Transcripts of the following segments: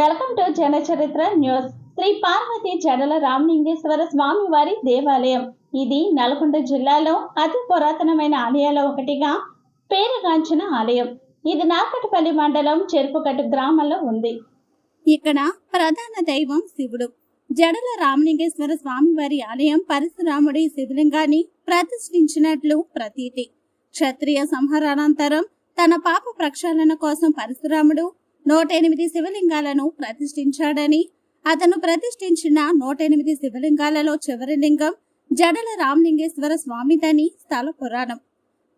Welcome to Janacharitra news. Shri Parvathi Jadala Ramalingeswara Swamy వారి దేవాలయం. ఇది నల్గొండ జిల్లాలో అతి పురాతనమైన ఆలయాల్లో ఒకటిగా పేరుగాంచిన ఆలయం. ఇది నాకటిపల్లి మండలం చెరుపుకట్టు గ్రామంలో ఉంది. ఇక్కడ ప్రధాన దైవం శివుడు. జడల రామలింగేశ్వర స్వామివారి ఆలయం పరశురాముడి శివలింగాన్ని ప్రతిష్ఠించినట్లు ప్రతీతి. క్షత్రియ సంహారానంతరం తన పాప ప్రక్షాళన కోసం పరశురాముడు నూట ఎనిమిది శివలింగాలను ప్రతిష్ఠించాడని అతను ప్రతిష్ఠించిన నూట ఎనిమిది శివలింగాలలో చివరి లింగం జడల రామలింగేశ్వర స్వామిదని స్థల పురాణం.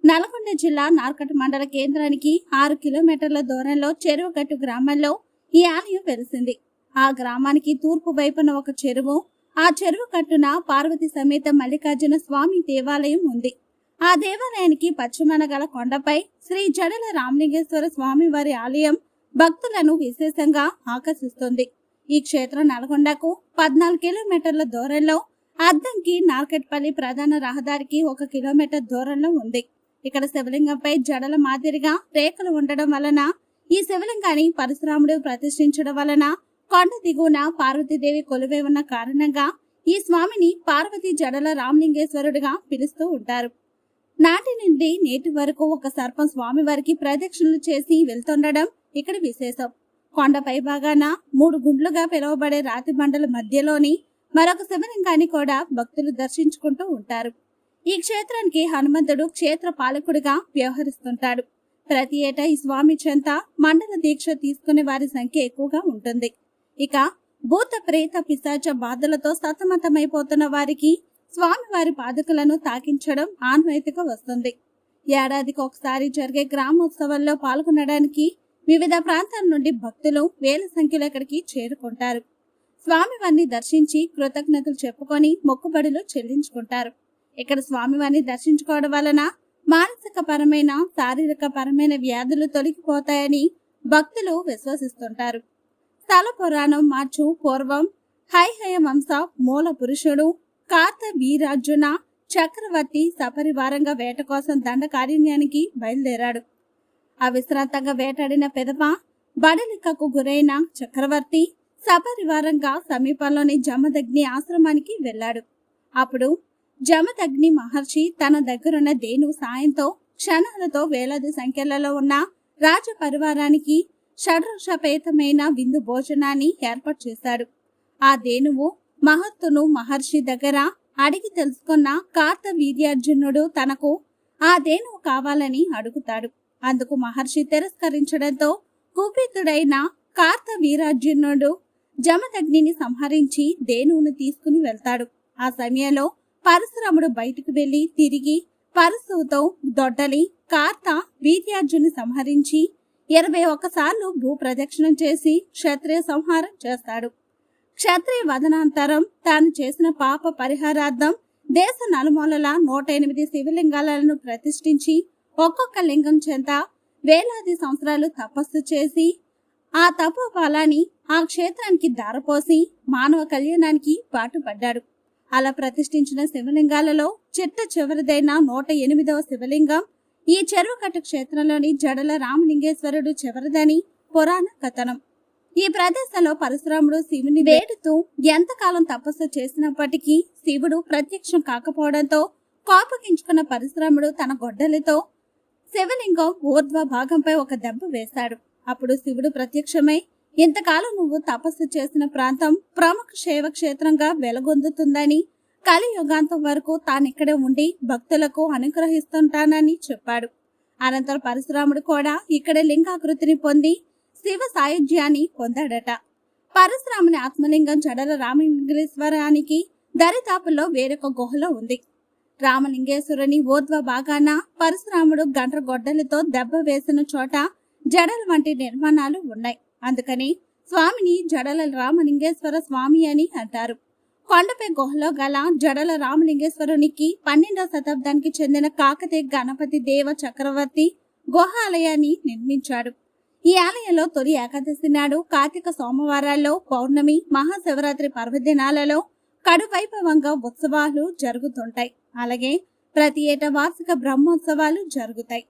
నల్గొండ జిల్లా నార్కట్ మండల కేంద్రానికి ఆరు కిలోమీటర్ల దూరంలో చెరువుగట్టు గ్రామంలో ఈ ఆలయం వెలిసింది. ఆ గ్రామానికి తూర్పు వైపున ఒక చెరువు ఆ చెరువు కట్టున పార్వతి సమేత మల్లికార్జున స్వామి దేవాలయం ఉంది. ఆ దేవాలయానికి పశ్చిమాన గల కొండపై శ్రీ జడల రామలింగేశ్వర స్వామి వారి ఆలయం భక్తులను విశేషంగా ఆకర్షిస్తుంది. ఈ క్షేత్రం నల్గొండకు పద్నాలుగు కిలోమీటర్ల దూరంలో అద్దంకి నార్కెట్పల్లి ప్రధాన రహదారికి ఒక కిలోమీటర్ దూరంలో ఉంది. ఇక్కడ శివలింగంపై జడల మాదిరిగా రేఖలు ఉండడం వలన ఈ శివలింగాన్ని పరశురాముడు ప్రతిష్ఠించడం వలన కొండ దిగువన పార్వతీదేవి కొలువై ఉన్న కారణంగా ఈ స్వామిని పార్వతి జడల రామలింగేశ్వరుడిగా పిలుస్తూ ఉంటారు. నాటి నుండి నేటి వరకు ఒక సర్పం స్వామి వారికి ప్రదక్షిణలు చేసి వెళ్తుండడం ఇక్కడ విశేషం. కొండపై భాగాన మూడు గుండ్లుగా పిలువబడే రాతి బండల మధ్యలోని మరొక శివలింగాన్ని కూడా భక్తులు దర్శించుకుంటూ ఉంటారు. ఈ క్షేత్రానికి హనుమంతుడు క్షేత్ర పాలకుడిగా వ్యవహరిస్తుంటాడు. ప్రతి ఏటా ఈ స్వామి చెంత మండల దీక్ష తీసుకునే వారి సంఖ్య ఎక్కువగా ఉంటుంది. ఇక భూత ప్రేత పిశాచ బాధలతో సతమతమైపోతున్న వారికి స్వామి వారి పాదకులను తాకించడం ఆన్వైతిక వస్తుంది. ఏడాదికి ఒకసారి జరిగే గ్రామోత్సవాల్లో పాల్గొనడానికి వివిధ ప్రాంతాల నుండి భక్తులు వేల సంఖ్యలో ఇక్కడికి చేరుకుంటారు. స్వామివారిని దర్శించి కృతజ్ఞతలు చెప్పుకొని మొక్కుబడులు చెల్లించుకుంటారు. ఇక్కడ స్వామివారిని దర్శించుకోవడం వలన మానసిక పరమైన శారీరక పరమైన వ్యాధులు తొలగిపోతాయని భక్తులు విశ్వసిస్తుంటారు. స్థల పురాణం మార్చు పూర్వం హైహయ వంశ మూల పురుషుడు కాత వీరార్జున చక్రవర్తి సపరివారంగా వేట కోసం దండకారణ్యానికి బయలుదేరాడు. అవిశ్రాంతంగా వేటాడిన పెదప బడలికకు గురైన చక్రవర్తి సపరివారంగా సమీపంలోని జమదగ్ని ఆశ్రమానికి వెళ్ళాడు. అప్పుడు జమదగ్ని మహర్షి తన దగ్గరున్న దేను సాయంతో క్షణాలతో వేలాది సంఖ్యలలో ఉన్న రాజ పరివారానికి షడ్రషపేతమైన విందు భోజనాన్ని ఏర్పాటు చేశాడు. ఆ దేనువు మహత్తును మహర్షి దగ్గర అడిగి తెలుసుకున్న కార్త వీర్యార్జునుడు తనకు ఆ దేనువు కావాలని అడుగుతాడు. అందుకు మహర్షి తిరస్కరించడంతో కుపితుడైన కార్త వీరార్జునుడు జమదగ్నిని సంహరించి దేనువును తీసుకుని వెళ్తాడు. ఆ సమయంలో పరశురాముడు బయటకు వెళ్ళి తిరిగి పరశువుతో దొడ్డలి కార్త వీర్యార్జుని సంహరించి ఇరవై ఒక్కసార్లు భూ ప్రదక్షిణం చేసి క్షత్రియ సంహారం చేస్తాడు. క్షత్రియ వదనాంతరం తాను చేసిన పాప పరిహారార్థం దేశ నలుమూలల నూట ఎనిమిది శివలింగాలను ప్రతిష్ఠించి ఒక్కొక్క లింగం చెంత వేలాది సంవత్సరాలు తపస్సు చేసి ఆ తపో ఫలాన్ని ఆ క్షేత్రానికి దారపోసి మానవ కళ్యాణానికి పాటుపడ్డాడు. అలా ప్రతిష్ఠించిన శివలింగాలలో చిట్ట చివరిదైన నూట ఎనిమిదవ శివలింగం ఈ చెరువుకట్ట క్షేత్రంలోని జడల రామలింగేశ్వరుడు చివరిదని పురాణ కథనం. ఈ ప్రదేశంలో పరశురాముడు శివుని వేడుతూ ఎంతకాలం తపస్సు చేసినప్పటికీ శివుడు ప్రత్యక్షం కాకపోవడంతో కోపగించుకున్న పరశురాముడు తన గొడ్డలితో శివలింగం ఊర్ధ్వ భాగంపై ఒక దెబ్బ వేశాడు. అప్పుడు శివుడు ప్రత్యక్షమై ఇంతకాలం నువ్వు తపస్సు చేసిన ప్రాంతం ప్రముఖ శైవ క్షేత్రంగా వెలగొందుతుందని కలియుగాంతం వరకు తానిక్కడే ఉండి భక్తులకు అనుగ్రహిస్తుంటానని చెప్పాడు. అనంతరం పరశురాముడు కూడా ఇక్కడ లింగాకృతిని పొంది శివ సాయుధ్యాన్ని పొందాడట. పరశురాముని ఆత్మలింగం జడల రామలింగేశ్వరానికి దరిదాపుల్లో వేరొక గుహలో ఉంది. రామలింగేశ్వరుని ఊర్ధ్వ భాగాన పరశురాముడు గండ్రగొడ్డలతో దెబ్బ వేసిన చోట జడల వంటి నిర్మాణాలు ఉన్నాయి. అందుకని స్వామిని జడల రామలింగేశ్వర స్వామి అని అంటారు. కొండపై గుహలో గల జడల రామలింగేశ్వరునికి పన్నెండవ శతాబ్దానికి చెందిన కాకతీయ గణపతి దేవ చక్రవర్తి గుహ ఆలయాన్ని నిర్మించాడు. ఈ ఆలయంలో తొలి ఏకాదశి నాడు కార్తీక సోమవారాల్లో పౌర్ణమి మహాశివరాత్రి పర్వదినాలలో కడువైభవంగా ఉత్సవాలు జరుగుతుంటాయి. అలాగే ప్రతి ఏటా వార్షిక బ్రహ్మోత్సవాలు జరుగుతాయి.